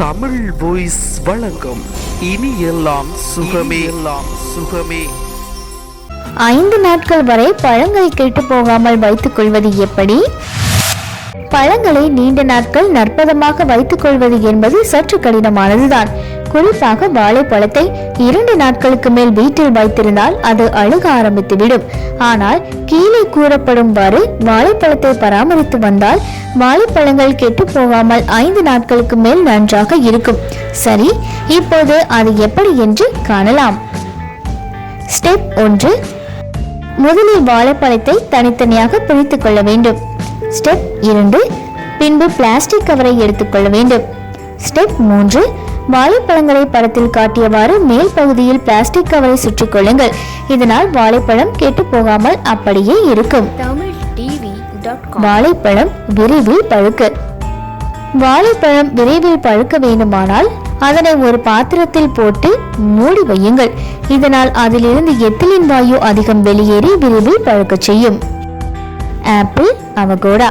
Tamil voice வழங்கும் இனி எல்லாம் சுகமே. எல்லாம் சுகமே. ஐந்து நாட்கள் வரை பழங்களை கெட்டு போகாமல் வைத்துக் கொள்வது எப்படி? பழங்களை நீண்ட நாட்கள் நற்பதமாக வைத்துக் கொள்வது என்பது சற்று கடினமானதுதான். குறிப்பாக வாழைப்பழத்தை இரண்டு நாட்களுக்கு மேல் வீட்டில் வைத்திருந்தால் அது அழுக ஆரம்பித்துவிடும். ஆனால் கீழே கூறப்படும்வாறு வாழைப்பழத்தை பராமரித்து வந்தால் வாழைப்பழங்கள் கெட்டு போகாமல் ஐந்து நாட்களுக்கு மேல் நன்றாக இருக்கும். சரி இப்போது அது எப்படி என்று காணலாம். ஸ்டெப் ஒன்று. முதலில் வாழைப்பழத்தை தனித்தனியாக பிரித்துக் கொள்ள வேண்டும். ஸ்டெப் இரண்டு. பின்பு பிளாஸ்டிக் கவரை எடுத்துக்கொள்ள வேண்டும். ஸ்டெப் மூன்று. வாழைப்பழங்களை படத்தில் காட்டியவாறு மேல் பகுதியில் பிளாஸ்டிக் கவரை சுற்றிக் கொள்ளுங்கள். இதனால் வாழைப்பழம் கெட்டு போகாமல் அப்படியே இருக்கும். வாழைப்பழம் விரைவில் பழுக்க. வாழைப்பழம் விரைவில் பழுக்க வேண்டுமானால் அதனை ஒரு பாத்திரத்தில் போட்டு மூடி வையுங்கள். இதனால் அதிலிருந்து எத்திலின் வாயு அதிகம் வெளியேறி விரைவில் பழுக்க செய்யும். Apple avocado.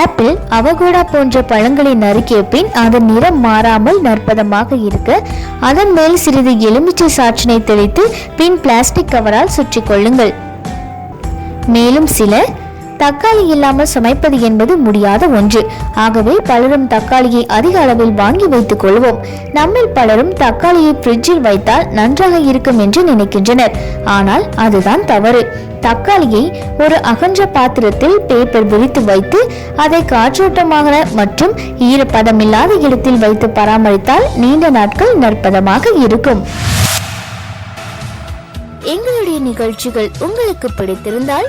ஆப்பிள் அவகோடா போன்ற பழங்களை நறுக்கிய பின் அதன் நிறம் மாறாமல் நற்பதமாக இருக்க அதன் மேல் சிறிது எலுமிச்சை சாற்றினை தெளித்து பின் பிளாஸ்டிக் கவரால் சுற்றி கொள்ளுங்கள். மேலும் சில தக்காளி இல்லாமல் சமைப்பது என்பது முடியாத ஒன்று. ஆகவே பலரும் தக்காளியை அதிக அளவில் வாங்கி வைத்துக் கொள்வோம். நம்மில் பலரும் தக்காளியை ஃப்ரிட்ஜில் வைத்தால் நன்றாக இருக்கும் என்று நினைக்கின்றனர். ஆனால் அதுதான் தவறு. தக்காளியை ஒரு அகன்ற பாத்திரத்தில் பேப்பர் விரித்து வைத்து அதை காற்றோட்டமாக மற்றும் ஈரப்பதமில்லாத இடத்தில் வைத்து பராமரித்தால் நீண்ட நாட்கள் நற்பதமாக இருக்கும். எங்களுடைய நிகழ்ச்சிகள் உங்களுக்கு பிடித்திருந்தால்